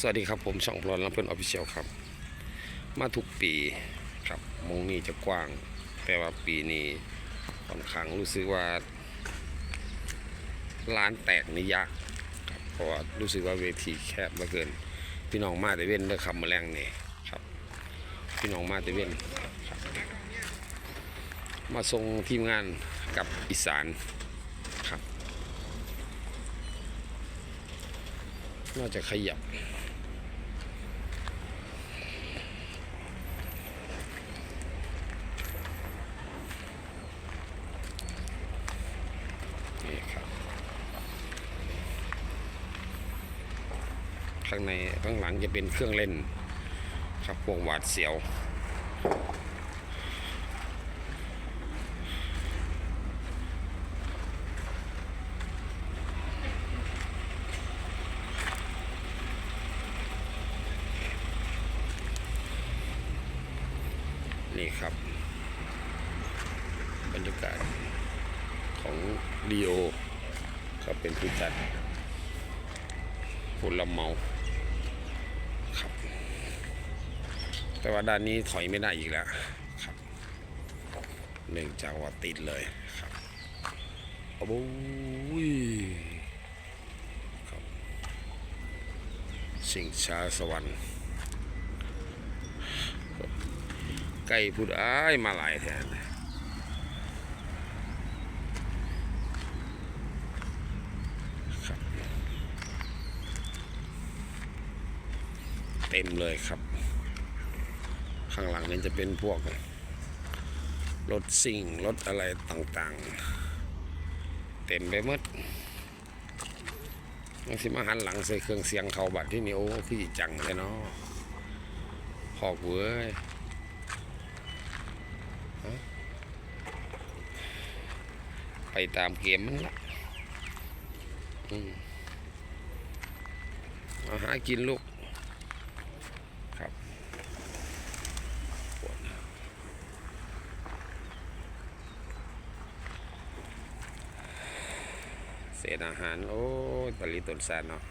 สวัสดีครับผมช่องพลอนลำเพื่อนออฟฟิเชียลครับ มาทุกปีครับมงนี้จะกว้าง แต่ว่าปีนี้ค่อนข้างรู้สึกว่าร้านแตกนี่ยากครับเพราะว่ารู้สึกว่าเวทีแคบเหลือเกิน พี่น้องมาแต่เว้นเด้อคำมาแรงเนี่ครับ พี่น้องมาแต่เว้นมาส่งทีมงานกับอีสานครับ น่าจะขยับ นี่ครับ ข้างในข้างหลังจะเป็นเครื่องเล่นครับพวกหวาดเสียว นี่ครับ บรรยากาศของดีโอก็เป็นผู้จัดพละเมา ครับ แต่ว่าด้านนี้ถอยไม่ได้อีกแล้วครับเนื่องจากว่าติดเลยครับโอ้ยครับสิงชาสวรรค์ไก่พูดอ้ายมาหลายแทนครับ เต็มเลยครับ ข้างหลังนี้จะเป็นพวกรถซิ่งรถอะไรต่างๆ เต็มไปหมดยังสิมาหันหลังใส่เครื่องเสียงเขาบัดที่นี่โอ้คือจังเลยเนาะพอกเว้ยไปตามเกมมันละอืมมาหากินลูก ครับปวดเศ ษอาหาร โอ้ยปริตนสารเนาะ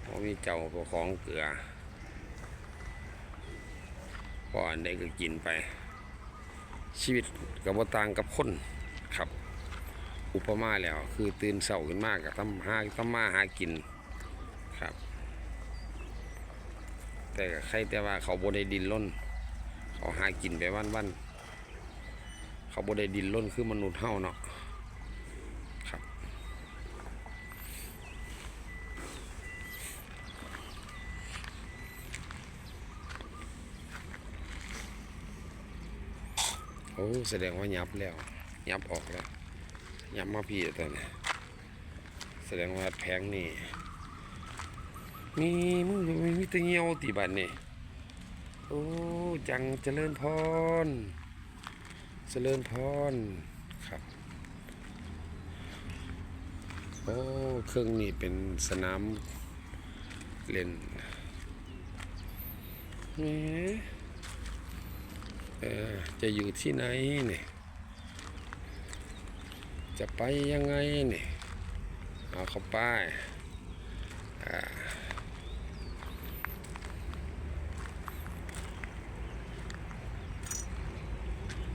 เพราะมีเจ้าประของเกลือพออันใดก็กินไป ชีวิตกับว่าต่างกับคนครับ อุปมาแล้ว คือตื่นเสาขึ้นมากกับทำหาทำมาหากินครับ แต่ใครแต่ว่าเขาบได้ดินล้น เขาหากินไปวันวันเขาบได้ดินล้นคือมนุษย์เฮาเนาะ โอ้แสดงว่ายับแล้ว ยับออกแล้วยับมาพี่ตอนนี้แสดงว่าแพงนี่มีมึงมีมีตะเงียวตีบันนี่โอ้จังเจริญพรเจริญพรครับโอ้เครื่องนี้เป็นสนามเล่นเอ๊ะ เออจะอยู่ที่ไหนเนี่ยจะไปยังไงเนี่ยเอาเข้าไปอ่า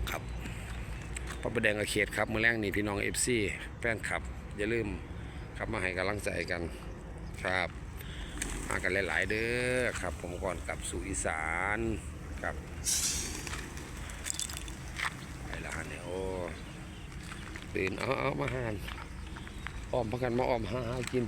ครับพระประแดงอาเขตครับมือแรงนี่พี่น้องเอฟซีแฟนคลับ อย่าลืมครับมาให้กำลังใจกันครับมากันหลาย ๆ เด้อครับ ผมก่อนกลับสู่อีสานครับ ตื่นเอาเอามาหานอ้อมพกันมาอ้อมหาหากิน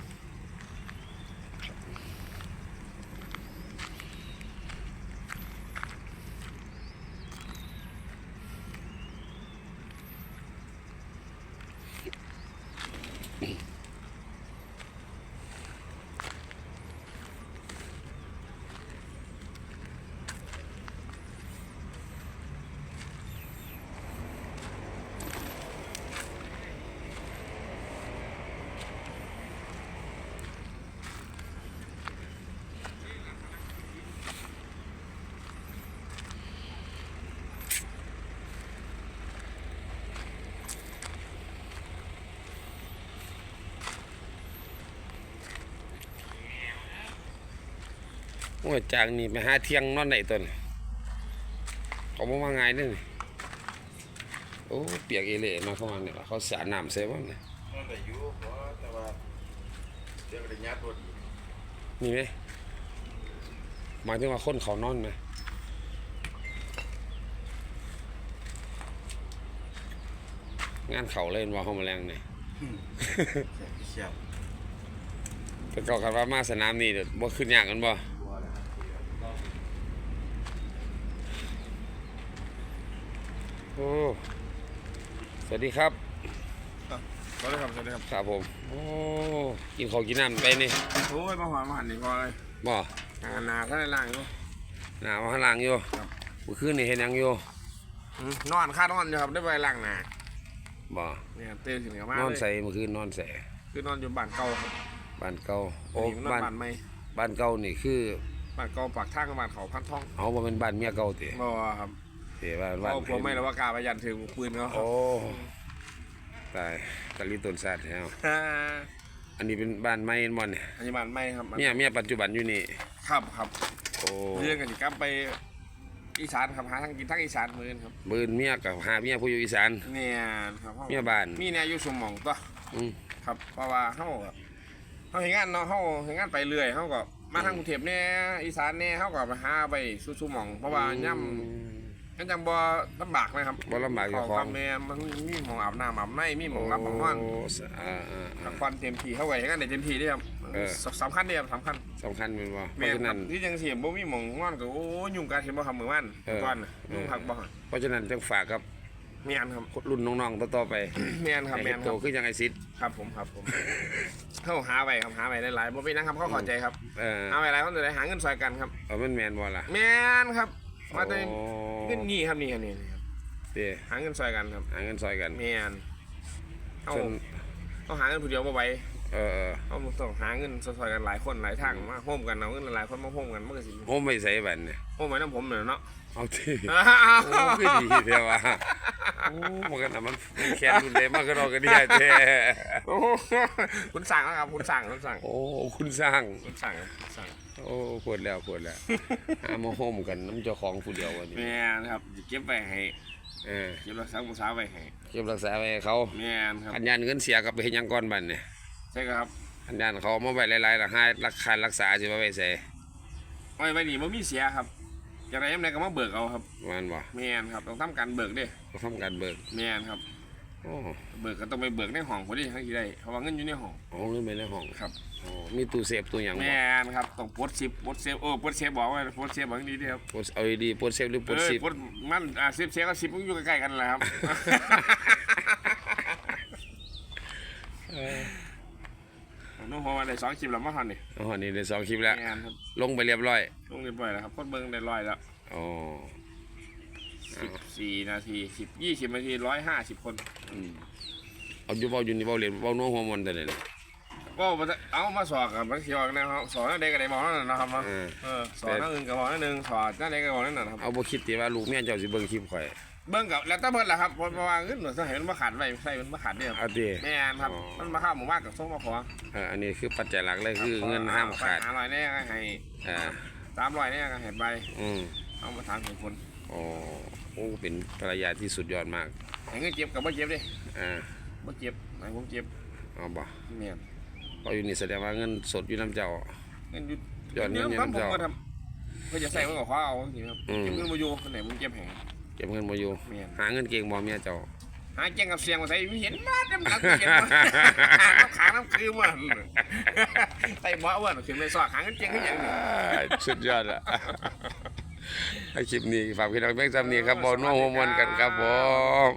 อืม โอ้ยจากนี่ไปหาเที่ยงนอนไหนตัวนี่เขาบอกว่าไงนี่โอ้เปียกเอเล่เนาะเขามาเนี่ยเขาสาดน้ำใส่บ้างเนี่ยนั่นแต่อยู่เพราะแต่ว่าเจ้าระยะตัวดีมีไหมหมายถึงว่าคนเขานอนไหมงานเขาเล่นว่าเขามาแรงเนี่ยเชียบแต่ก็คันว่ามาสนามนี่เดี๋ยวบ่ขึ้นยากกันบ่ บัวแล้ว โอ้สวัสดีครับสวัสดีครับสวัสดีครับ ครับผม โอ้ กินข้าวกินน้ำไปนี่ โอ้ยมาหวานมาหันนี่พอเลยบ่งานนาข้างในล่างอยู่หนาวข้างล่างอยู่ครับเมื่อคืนนี่เห็นหยังอยู่อืมนอนค่านอนอยู่ครับได้ไปล่างนาบ่เนี่ยตื่นขึ้นกับมานอนเลยใส่เมื่อคืนนอนใส่คือนอนอยู่บ้านเก่าครับ บ้านเก่า โอ้นี่มันนอนบ้านบ้านใหม่บ้านเก่านี่คือ บ้านเก่าปากทางกับบ้านเขาพันทอง เอาบ่เป็นบ้านเมียเก่าติบ่ครับ เตบ้านบ้านเอาผมไม่แล้วว่ากล้าไปยันถึงปืนเขาครับโอ้ตายตะลิตนสัตว์แล้วอ่าอันนี้เป็นบ้านไม้เห็นบ่เนี่ยอันนี้บ้านใหม่ครับเมียเมียปัจจุบันอยู่นี่ครับครับโอ้เรื่องกันสิกลับไปอีสานครับหาทางกินทางอีสานมื้อนครับบืนเมียกับหาเมียผู้อยู่อีสานเนี่ยครับเมียบ้านมีเนี่ยอยู่สมองตัวอืมครับเพราะว่าเฮาก็เฮาเฮ็ดงานเนาะเฮาเฮ็ดงานไปเรื่อยเฮาก็มาทางกรุงเทพแน่อีสานแน่เฮาก็ไปหาไปสู่ๆหม่อง เพราะว่าย่ำ มันจังบ่ลำบากนะครับบ่ลำบากขเจ้าอขอควางมแม่มันมีหม่องอาบน้ำอาบในมีหม่องรับหม่องนอนโสะอ่าอ่าพัอ่ากผ่อนเต็มที่เฮาก็เฮ็ดงานได้เต็มที่เด้ครับเออสสำคัญเด้ครับสำคัญสำคัญเป็นว่าเพแม่ราะฉะครันั้บนที่จังซี่บ่มีหม่องนอนก็โอ้ยุ่งกันเห็นบ่ครับมื้อวานเออก่อนน่ะยุ่งพักบ่เพราะฉะนั้นจึงฝากกับแม่นครับรุ่นน้องๆต่อๆไปแม่นครับให้แม่เฮ็ดนคโตรับขึ้นยังไงซิดครับผมครับผมเฮาหาไว้ครับหาไว้หลายๆบ่เป็นหยังครับเขาเข้าใจครับเออหาไว้หลายคนจะได้หาเงินซอยกันครับเอามันแมนบ่ล่ะแมนครับ มาแต่โอ้เงินนี่ครับนี่ครับนี่ครับเด้หาเงินซอยกันครับหาเงินซอยกันแมนเอาจนเอาหาเงินผู้เดียวมาไว้เออเออเอาต้องหาเงินซอยกันหลายคนหลายทางมาโฮมกันเอาเงินหลายคนมาโฮมกันมันก็สิโอ้ไม่ใส่บัดเนี่ยโฮมไว้น้ำผมเนี่ยเนาะเอาที่โอ้คือดีเด้อว่ะโอ้มันก็น่ะมันมันแค้นรุนแรงมากก็ดอกกระเดียแท้โอ้โหคุณสั่งแล้วครับคุณสั่งคุณสั่งโอ้คุณสร้างคุณสั่งครับคุณสั่งโอ้ปวดแล้วปวดแล้ว หามาโฮมกันน้ำเจ้าของผู้เดียววันนี้แมนครับเก็บไว้ให้เออเก็บรักษาผู้สาวไว้ให้เก็บรักษาไว้ให้เขาแมนครับอันยานเงินเสียกับไปเฮ็ดหยังก่อนบัดเนี่ยใช่ครับอันยานเขาเอามาไว้หลายๆละให้รักษารักษาสิว่าไว้ใส่ไว้ไว้นี่บ่มีเสียครับอย่างไรยังไงก็มาเบิกเอาครับมันบ่แมนครับต้องทำการเบิกเด้เขาทำการเบิกแมนครับ โอ้เบิกก็ต้องไปเบิกในห้องพอดีทั้งที่ได้เพราะว่าเงินอยู่ในห้องเอาเงินไปในห้องครับโอ้มีตู้เซฟตู้หยังแมบ่นครับต้องปลดซิปปลดเซฟโอ้ปลดเซฟบอกว่าปลดเซฟบอกดีเดียวปลดเอาดีๆปลดเซฟหรือปลดเออซิปปลดมันอ่าซิปเซฟกับซิปมันอยู่ใกล้ๆกันแหละครับน้องพอมาได้สองคลิปแล้วมาทันนี่อ๋อนี่ได้สองคลิปแล้ว แมนครับลงไปเรียบร้อยลงเรียบร้อยแล้วครับคนเบิ้งได้ร้อยแล้ว อ๋อ สิบสี่นาทีสิบยี่สิบนาทีร้อยห้าสิบคนอืมเอาอยู่เว้าอยู่นี่เว้าเล่นเว้าโน้หัวมันแต่เนี่ยก็มาเอามาสอบกับมันเขียวกันนะครับสอนนั่นเด็กกับเด็กมองนั่นนะครับเออเออสอนนั่นอื่นกับมองนั่นหนึ่งสอนนั่นเด็กกับมองนั่นนะครับเอาบ่คิดติว่าลูกเมียเจ้าสิเบิ่งคลิปข่อยเบิ้งกับแล้วแต่เบิ้งแหละครับเพราะว่าเงินหน่วยสมัยมันมาขาดไว้ใส่มันมาขาดเนี่ยครับเอาติแม่นครับอ๋อมันมาข้าวหมู่บ้านกับส้มมาขอเอออันนี้คือปัจจัยหลักเลยคือเงินห้ามขาดหาร้อยแน่ก็ให้อ่าสามร้อยแน่ก็ให้ไปอืมเอามาทานของคน อ๋อโอ้เป็นภรรยาที่สุดยอดมากให้เงินเจ็บกับบ่เจ็บดิอ่าบ่เจ็บให้ผมเจ็บเอาบ่แม่นเพราะอยู่นี่แสดงว่าเงินสดอยู่น้ำเจ้าเงินอยู่ยอดเงินเงินเนี่ยครับผมเจ้าก็ทำเพื่อจะใส่มันกับข้าวเอาจริงๆครับอืมเก็บเงินมาอยู่คนไหนผมเจ็บแหงเก็บเงินบ่อยู่แม่นหาเงินเก่งบ่เมียเจ้าหาเจ้งกับเสียงมาใส่ไม่เห็นมาดำหนักเห็นมาหาน้ำขาน้ำคือมันใส่บ่อ้วนขึ้นไปสอกหาเงินเจ้งขึ้นอย่างนี้อ่าสุดยอดอะไอ คลิปนี้ฝากพี่น้องแบงค์ซ้ำนี้ครับบอลน้องหัวมวนกันครับผม